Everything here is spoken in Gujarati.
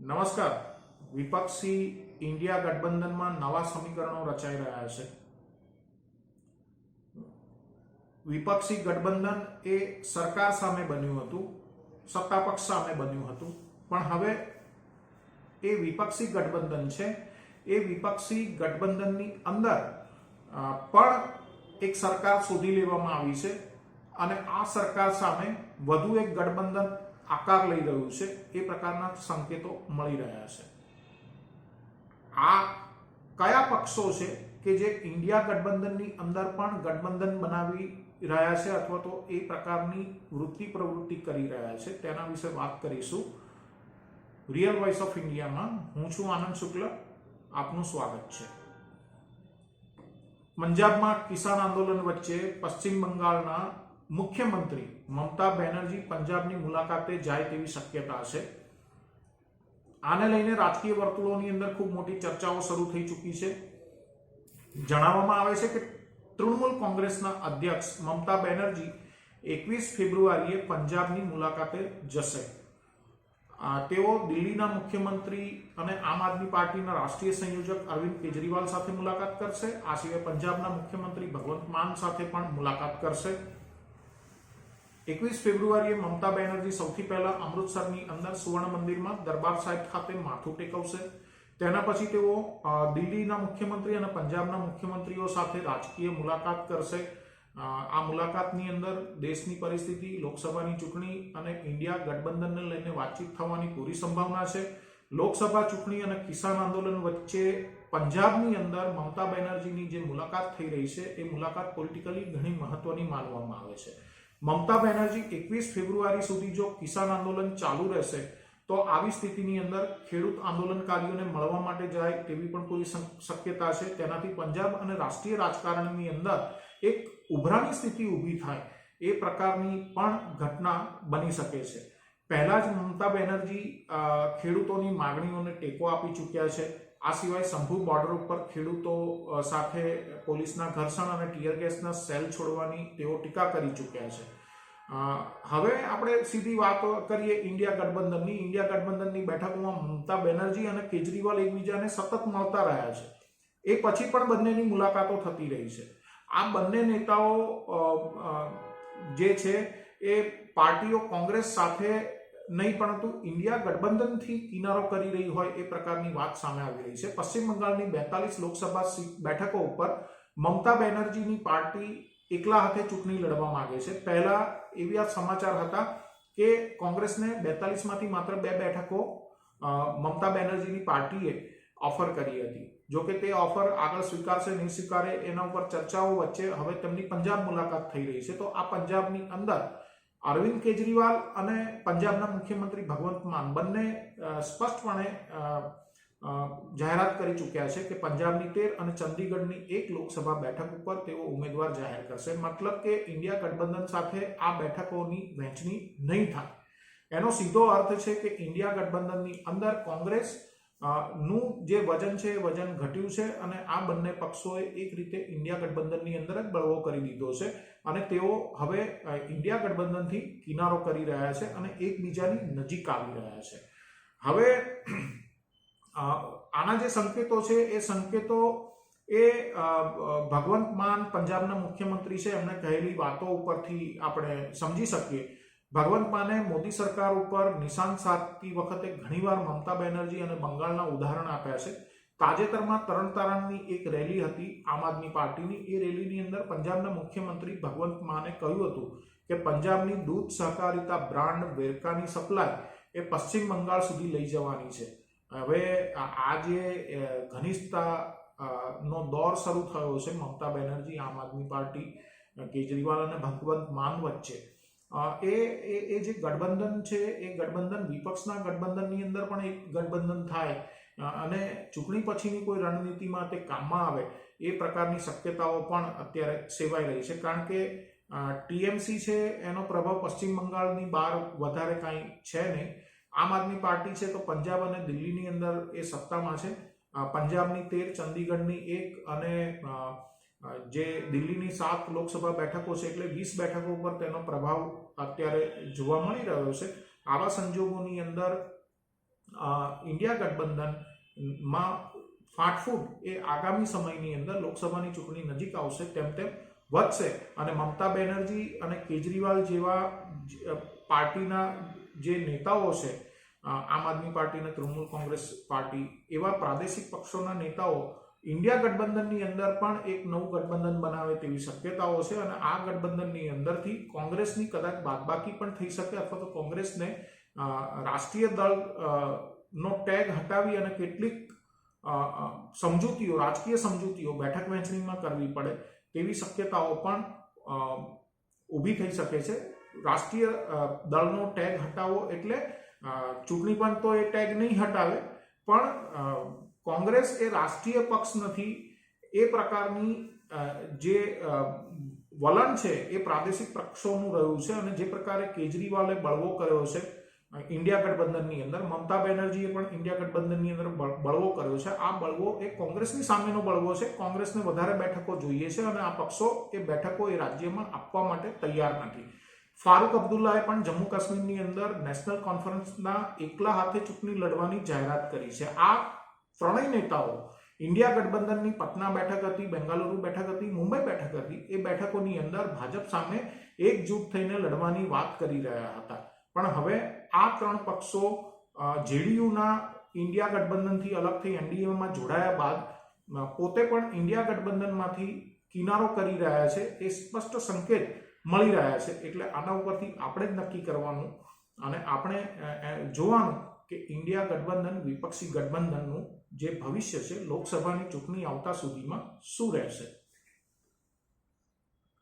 નમસ્કાર. વિપક્ષી ઇન્ડિયા ગઠબંધનમાં નવા સમીકરણો રચાઈ રહ્યા છે. વિપક્ષી ગઠબંધન એ સરકાર સામે બન્યું હતું સત્તા પક્ષ સામે બન્યું હતું, પણ હવે એ વિપક્ષી ગઠબંધન છે. એ વિપક્ષી ગઠબંધનની અંદર પણ એક સરકાર શોધી લેવામાં આવી છે અને આ સરકાર સામે વધુ એક ગઠબંધન આકાર લઈ રહ્યું છે, એ પ્રકારના સંકેતો મળી રહ્યા છે. આ કયા પક્ષો છે કે જે ઇન્ડિયા ગઠબંધનની અંદર પણ ગઠબંધન બનાવી રહ્યા છે અથવા તો એ પ્રકારની વૃત્તિ પ્રવૃત્તિ કરી રહ્યા છે? તેના વિશે વાત કરીશું. રિયલ વોઇસ ઓફ ઇન્ડિયામાં હું છું આનંદ શુક્લ. આપનું સ્વાગત છે. પંજાબમાં કિસાન આંદોલન વચ્ચે પશ્ચિમ બંગાળના મુખ્યમંત્રી મમતા બેનર્જી પંજાબની મુલાકાતે જાય તેવી શક્યતા છે આને લઈને રાજકીય વર્તુળોની અંદર ખૂબ મોટી ચર્ચાઓ શરૂ થઈ ચૂકી છે. જણાવવામાં આવે છે કે તૃણમૂલ કોંગ્રેસના અધ્યક્ષ મમતા બેનર્જી એકવીસ ફેબ્રુઆરીએ પંજાબની મુલાકાતે જશે. તેઓ દિલ્હીના મુખ્યમંત્રી અને આમ આદમી પાર્ટીના રાષ્ટ્રીય સંયોજક અરવિંદ કેજરીવાલ સાથે મુલાકાત કરશે. આ સિવાય પંજાબના મુખ્યમંત્રી ભગવંત માન સાથે પણ મુલાકાત કરશે. એકવીસ ફેબ્રુઆરીએ મમતા બેનર્જી સૌથી પહેલા અમૃતસરની અંદર સુવર્ણ મંદિરમાં દરબાર સાહેબ ખાતે માથું ટેકવશે. તેના પછી તેઓ દિલ્હીના મુખ્યમંત્રી અને પંજાબના મુખ્યમંત્રીઓ સાથે રાજકીય મુલાકાત કરશે. આ મુલાકાતની અંદર દેશની પરિસ્થિતિ, લોકસભાની ચૂંટણી અને ઇન્ડિયા ગઠબંધનને લઈને વાતચીત થવાની પૂરી સંભાવના છે. લોકસભા ચૂંટણી અને કિસાન આંદોલન વચ્ચે પંજાબની અંદર મમતા બેનર્જીની જે મુલાકાત થઈ રહી છે, એ મુલાકાત પોલિટિકલી ઘણી મહત્વની માનવામાં આવે છે. મમતા બેનર્જી, એકવીસ ફેબ્રુઆરી સુધી જો કિસાન આંદોલન ચાલુ રહેશે, તો આવી સ્થિતિની અંદર ખેડૂત આંદોલનકારીઓને મળવા માટે જાય તેવી પણ કોઈ શક્યતા છે. તેનાથી પંજાબ અને રાષ્ટ્રીય રાજકારણની અંદર એક ઉભરાની સ્થિતિ ઊભી થાય એ પ્રકારની પણ ઘટના બની શકે છે. પહેલાં જ મમતા બેનર્જી ખેડૂતોની માગણીઓને ટેકો આપી ચૂક્યા છે. આ સિવાય શંભુ બોર્ડર ઉપર ખેડૂતો સાથે પોલીસના ઘર્ષણ અને ટીયર ગેસના સેલ છોડવાની તેઓ ટીકા કરી ચૂક્યા છે. હવે આપણે સીધી વાત કરીએ ઇન્ડિયા ગઠબંધનની. ઇન્ડિયા ગઠબંધનની બેઠકોમાં મમતા બેનર્જી અને કેજરીવાલ એકબીજાને સતત મળતા રહ્યા છે. એ પછી પણ બંનેની મુલાકાતો થતી રહી છે. આ બંને નેતાઓ જે છે એ પાર્ટીઓ કોંગ્રેસ સાથે નહીં, પરંતુ ઇન્ડિયા ગઠબંધનથી કિનારો કરી રહી હોય એ પ્રકારની વાત સામે આવી રહી છે. પશ્ચિમ બંગાળની બેતાલીસ લોકસભા બેઠકો ઉપર મમતા બેનર્જીની પાર્ટી એકલા હાથે ચૂંટણી લડવા માંગે છે. પહેલા એવી સમાચાર હતા કે કોંગ્રેસને બેતાલીસમાંથી માત્ર બે બેઠકો મમતા બેનર્જીની પાર્ટીએ ઓફર કરી હતી. જો કે તે ઓફર આગળ સ્વીકારશે, નહીં સ્વીકારે, એના ઉપર ચર્ચાઓ વચ્ચે હવે તેમની પંજાબ મુલાકાત થઈ રહી છે. તો આ પંજાબની અંદર અરવિંદ કેજરીવાલ અને પંજાબના મુખ્યમંત્રી ભગવંત માન બંને સ્પષ્ટપણે જાહેરાત કરી ચૂક્યા છે કે પંજાબની તેર અને ચંદીગઢની એક લોકસભા બેઠક ઉપર તેઓ ઉમેદવાર જાહેર કરશે. મતલબ કે ઇન્ડિયા ગઠબંધન સાથે આ બેઠકોની વહેંચણી નહીં થાય. એનો સીધો અર્થ છે કે ઇન્ડિયા ગઠબંધનની અંદર કોંગ્રેસ નું જે વજન છે એ વજન ઘટ્યું છે અને આ બંને પક્ષોએ એક રીતે ઇન્ડિયા ગઠબંધનની અંદર જ બળવો કરી દીધો છે અને તેઓ હવે ઇન્ડિયા ગઠબંધનથી કિનારો કરી રહ્યા છે અને એકબીજાની નજીક આવી રહ્યા છે. હવે આના જે સંકેતો છે એ સંકેતો એ ભગવંત માન પંજાબના મુખ્યમંત્રી છે એમણે કહેલી વાતો ઉપરથી આપણે સમજી શકીએ. ભગવંત માને મોદી સરકાર ઉપર નિશાન સાધતી વખતે ઘણીવાર મમતા બેનર્જી અને બંગાળના ઉદાહરણ આપ્યા છે. તાજેતરમાં તરણતારણની એક રેલી હતી આમ આદમી પાર્ટીની. એ રેલીની અંદર પંજાબના મુખ્યમંત્રી ભગવંત માને કહ્યું હતું કે પંજાબની દૂધ સહકારિતા બ્રાન્ડ વેરકાની સપ્લાય એ પશ્ચિમ બંગાળ સુધી લઈ જવાની છે. હવે આ જે ઘનિષ્ઠતા નો દોર શરૂ થયો છે મમતા બેનર્જી, આમ આદમી પાર્ટી કેજરીવાલ અને ભગવંત માન વચ્ચે. એ એ જે ગઠબંધન છે, એ ગઠબંધન વિપક્ષના ગઠબંધનની અંદર પણ એક ગઠબંધન થાય. અને ચૂંટણી પછીની કોઈ રણનીતિમાં તે કામમાં આવે, એ પ્રકારની શક્યતાઓ પણ અત્યારે સેવાઈ રહી છે. કારણ કે ટીએમસી છે, એનો પ્રભાવ પશ્ચિમ બંગાળની બહાર વધારે કાંઈ છે નહીં. આમ આદમી પાર્ટી છે, તો પંજાબ અને દિલ્હીની અંદર એ સત્તામાં છે. પંજાબની તેર, ચંદીગઢની એક અને જે દિલ્હીની સાત લોકસભા બેઠકો છે એટલે વીસ બેઠકો પર તેનો પ્રભાવ અત્યારે જોવા મળી રહ્યો છે. આવા સંજોગોની અંદર ઇન્ડિયા ગઠબંધનમાં ફાટફૂટ એ આગામી સમયની અંદર લોકસભાની ચૂંટણી નજીક આવશે તેમ તેમ વધશે. અને મમતા બેનર્જી અને કેજરીવાલ જેવા પાર્ટીના જે નેતાઓ છે આમ આદમી પાર્ટી અને તૃણમૂલ કોંગ્રેસ પાર્ટી એવા પ્રાદેશિક પક્ષોના નેતાઓ ઇન્ડિયા ગઠબંધનની અંદર પણ એક નવું ગઠબંધન બનાવે તેવી શક્યતાઓ છે અને આ ગઠબંધનની અંદરથી કોંગ્રેસની કદાચ બાદબાકી પણ થઈ શકે અથવા તો કોંગ્રેસને રાષ્ટ્રીય દળ નો ટેગ હટાવી અને કેટલીક સમજૂતીઓ, રાજકીય સમજૂતીઓ બેઠક વહેંચણીમાં કરવી પડે તેવી શક્યતાઓ પણ ઊભી થઈ શકે છે. રાષ્ટ્રીય દળનો ટેગ હટાવવો એટલે ચૂંટણી પણ તો એ ટેગ નહીં હટાવે, પણ કોંગ્રેસ એ રાષ્ટ્રીય પક્ષ નથી. એ પ્રકારની જે વલણ છે એ પ્રાદેશિક પક્ષોનું રહ્યું છે અને જે પ્રકારે કેજરીવાલે બળવો કર્યો છે, ઇન્ડિયા ગઠબંધનની અંદર, મમતા બેનર્જીએ પણ ઇન્ડિયા ગઠબંધનની અંદર બળવો કર્યો છે. આ બળવો એ કોંગ્રેસની સામેનો બળવો છે. કોંગ્રેસને વધારે બેઠકો જોઈએ છે અને આ પક્ષો એ બેઠકો એ રાજ્યમાં આપવા માટે તૈયાર નથી. ફારૂક અબ્દુલ્લાએ પણ જમ્મુ કાશ્મીરની અંદર નેશનલ કોન્ફરન્સના એકલા હાથે ચૂંટણી લડવાની જાહેરાત કરી છે. આ ત્રણેય નેતાઓ, ઇન્ડિયા ગઠબંધનની પટના બેઠક હતી, બેંગાલુરુ બેઠક હતી, મુંબઈ બેઠક હતી, એ બેઠકોની અંદર ભાજપ સામે એકજૂટ થઈને લડવાની વાત કરી રહ્યા હતા. પણ હવે આ ત્રણ પક્ષો જેડીયુના ઇન્ડિયા ગઠબંધનથી અલગ થઈ એનડીએમાં જોડાયા બાદ પોતે પણ ઇન્ડિયા ગઠબંધનમાંથી કિનારો કરી રહ્યા છે, એ સ્પષ્ટ સંકેત મળી રહ્યા છે. એટલે આના ઉપરથી આપણે જ નક્કી કરવાનું અને આપણે જોવાનું કે ઇન્ડિયા ગઠબંધન, વિપક્ષી ગઠબંધનનું જે ભવિષ્ય છે લોકસભાની ચૂંટણી આવતા સુધીમાં શું રહેશે?